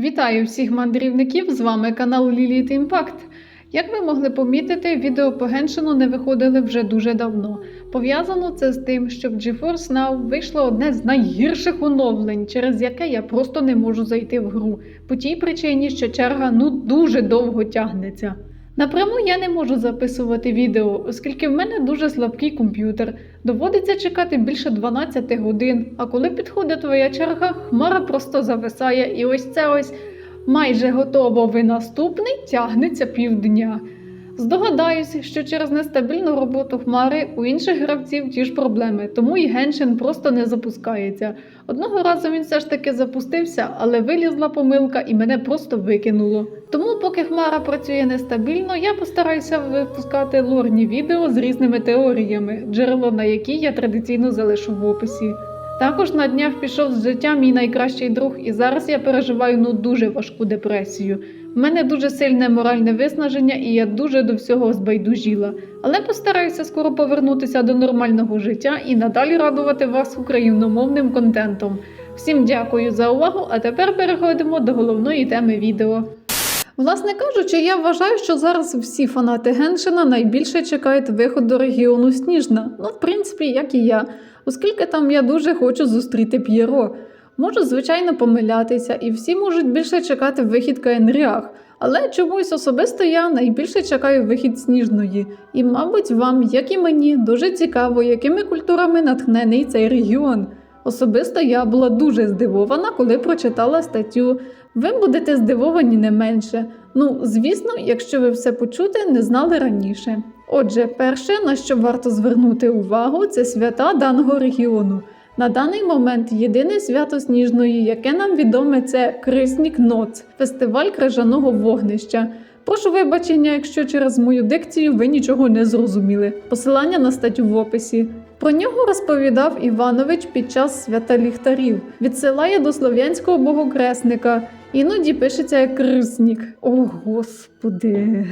Вітаю всіх мандрівників! З вами канал Ліліт Імпакт. Як ви могли помітити, відео по Геншину не виходили вже дуже давно. Пов'язано це з тим, що в GeForce Now вийшло одне з найгірших оновлень, через яке я просто не можу зайти в гру. По тій причині, що черга ну дуже довго тягнеться. Напряму я не можу записувати відео, оскільки в мене дуже слабкий комп'ютер. Доводиться чекати більше 12 годин, а коли підходить твоя черга, хмара просто зависає, і ось це ось майже готово ви наступний тягнеться півдня. Здогадаюся, що через нестабільну роботу хмари у інших гравців ті ж проблеми, тому і Геншин просто не запускається. Одного разу він все ж таки запустився, але вилізла помилка і мене просто викинуло. Тому, поки хмара працює нестабільно, я постараюся випускати лорні відео з різними теоріями, джерело на які я традиційно залишу в описі. Також на днях пішов з життя мій найкращий друг, і зараз я переживаю ну дуже важку депресію. В мене дуже сильне моральне виснаження, і я дуже до всього збайдужіла. Але постараюся скоро повернутися до нормального життя і надалі радувати вас україномовним контентом. Всім дякую за увагу! А тепер переходимо до головної теми відео. Власне кажучи, я вважаю, що зараз всі фанати Геншина найбільше чекають виходу до регіону Сніжна. Ну, в принципі, як і я, оскільки там я дуже хочу зустріти П'єро. Можу, звичайно, помилятися, і всі можуть більше чекати вихід КНРіах. Але чомусь особисто я найбільше чекаю вихід сніжної. І, мабуть, вам, як і мені, дуже цікаво, якими культурами натхнений цей регіон. Особисто я була дуже здивована, коли прочитала статтю. Ви будете здивовані не менше. Ну, звісно, якщо ви все почути не знали раніше. Отже, перше, на що варто звернути увагу, це свята даного регіону. На даний момент єдине свято сніжної, яке нам відоме, це Криснік Ноц, фестиваль крижаного вогнища. Прошу вибачення, якщо через мою дикцію ви нічого не зрозуміли. Посилання на статтю в описі. Про нього розповідав Іванович під час свята ліхтарів. Відсилає до слов'янського богокресника. Іноді пишеться як Криснік. О, господи.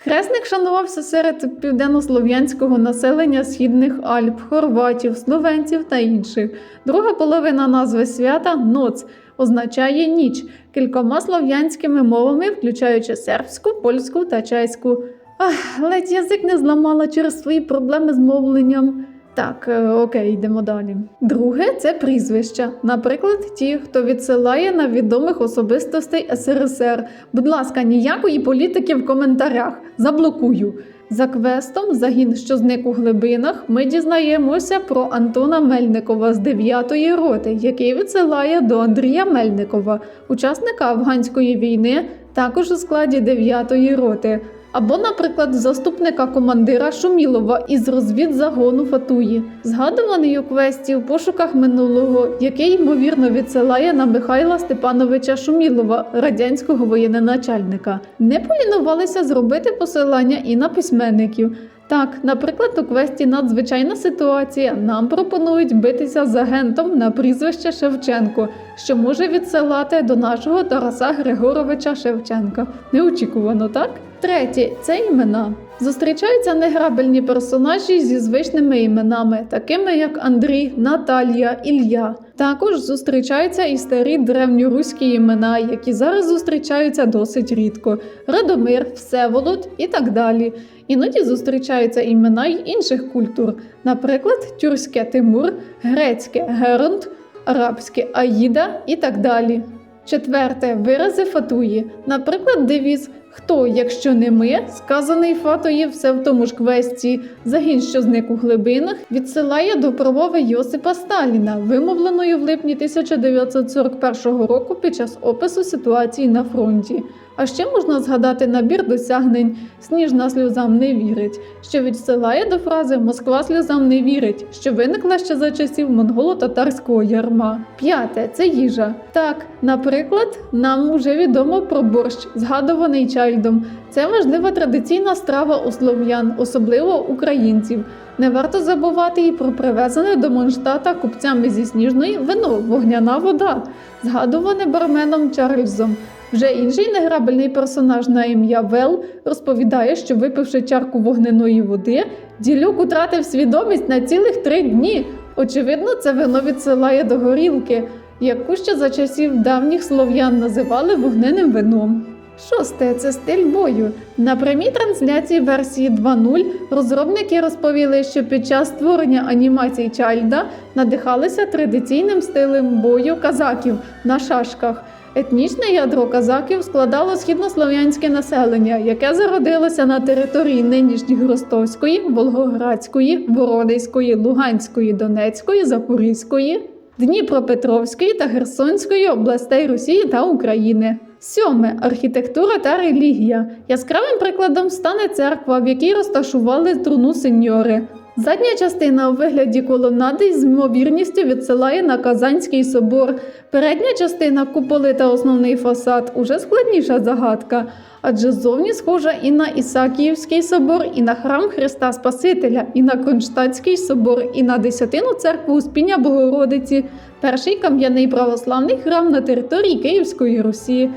Хресник шанувався серед південнослов'янського населення східних Альп, хорватів, словенців та інших. Друга половина назви свята ноц означає ніч кількома слов'янськими мовами, включаючи сербську, польську та чеську. Ах, ледь язик не зламала через свої проблеми з мовленням. Так, е, окей, йдемо далі. Друге це прізвища. Наприклад, ті, хто відсилає на відомих особистостей СРСР. Будь ласка, ніякої політики в коментарях. Заблокую. За квестом Загін, що зник у глибинах, ми дізнаємося про Антона Мельникова з 9-ї роти, який відсилає до Андрія Мельникова, учасника афганської війни, також у складі 9-ї роти. Або, наприклад, заступника командира Шумілова із розвідзагону Фатуї, згадуваний у квесті у пошуках минулого, який ймовірно відсилає на Михайла Степановича Шумілова, радянського воєнначальника. Не полінувалися зробити посилання і на письменників. Так, наприклад, у квесті надзвичайна ситуація нам пропонують битися з агентом на прізвище Шевченко, що може відсилати до нашого Тараса Григоровича Шевченка. Неочікувано, так? Третє це імена. Зустрічаються неграбельні персонажі зі звичними іменами, такими як Андрій, Наталія, Ілля. Також зустрічаються і старі древньоруські імена, які зараз зустрічаються досить рідко: Радомир, Всеволод і так далі. Іноді зустрічаються імена й інших культур, наприклад, тюркське Тимур, грецьке Геронт, арабське Аїда і так далі. Четверте вирази фатуї, наприклад, девіз Хто, якщо не ми, сказаний фатої все в тому ж квесті, загін, що зник у глибинах, відсилає до промови Йосипа Сталіна, вимовленої в липні 1941 року під час опису ситуації на фронті. А ще можна згадати набір досягнень Сніжна сльозам не вірить, що відсилає до фрази Москва сльозам не вірить, що виникла ще за часів монголо-татарського ярма. П'яте це їжа. Так, наприклад, нам уже відомо про борщ, згадуваний Чайльдом. Це важлива традиційна страва у слов'ян, особливо українців. Не варто забувати і про привезене до Монштата купцями зі сніжної вино вогняна вода, згадуване барменом Чарльзом. Вже інший неграбельний персонаж на ім'я Вел розповідає, що випивши чарку вогненої води, ділюк утратив свідомість на цілих три дні. Очевидно, це вино відсилає до горілки. яку ще за часів давніх слов'ян називали вогненим вином. Шосте це стиль бою. На прямій трансляції версії 2.0 розробники розповіли, що під час створення анімацій Чайльда надихалися традиційним стилем бою казаків на шашках. Етнічне ядро казаків складало східнослов'янське населення, яке зародилося на території нинішніх Ростовської, Волгоградської, Воронезької, Луганської, Донецької, Запорізької, Дніпропетровської та Херсонської областей Росії та України. Сьоме архітектура та релігія. Яскравим прикладом стане церква, в якій розташували труну сеньори. Задня частина у вигляді колонади з ймовірністю відсилає на Казанський собор. Передня частина куполи та основний фасад уже складніша загадка, адже зовні схожа і на Ісакіївський собор, і на храм Христа Спасителя, і на Кронштадтський собор, і на десятину церкву Успіння Богородиці, перший кам'яний православний храм на території Київської Русі.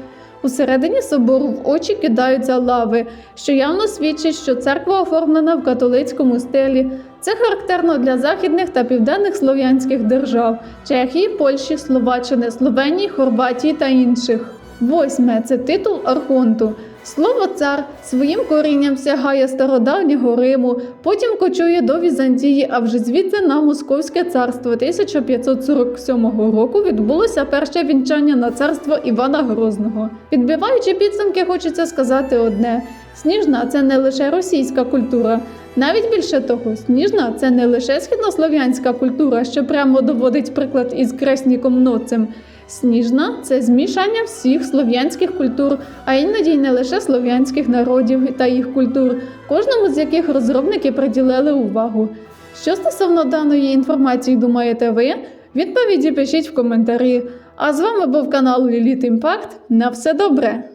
Усередині собору в очі кидаються лави, що явно свідчить, що церква оформлена в католицькому стилі. Це характерно для західних та південних слов'янських держав Чехії, Польщі, Словаччини, Словенії, Хорватії та інших. Восьме це титул Архонту. Слово цар своїм корінням сягає стародавнього Риму, потім кочує до Візантії, а вже звідти на Московське царство 1547 року відбулося перше вінчання на царство Івана Грозного. Підбиваючи підсумки, хочеться сказати одне: сніжна це не лише російська культура. Навіть більше того, сніжна це не лише східнослов'янська культура, що прямо доводить приклад із Кресніком Ноцем. Сніжна це змішання всіх слов'янських культур, а іноді й не лише слов'янських народів та їх культур, кожному з яких розробники приділили увагу. Що стосовно даної інформації думаєте ви? Відповіді пишіть в коментарі. А з вами був канал Ліліт Імпакт. На все добре!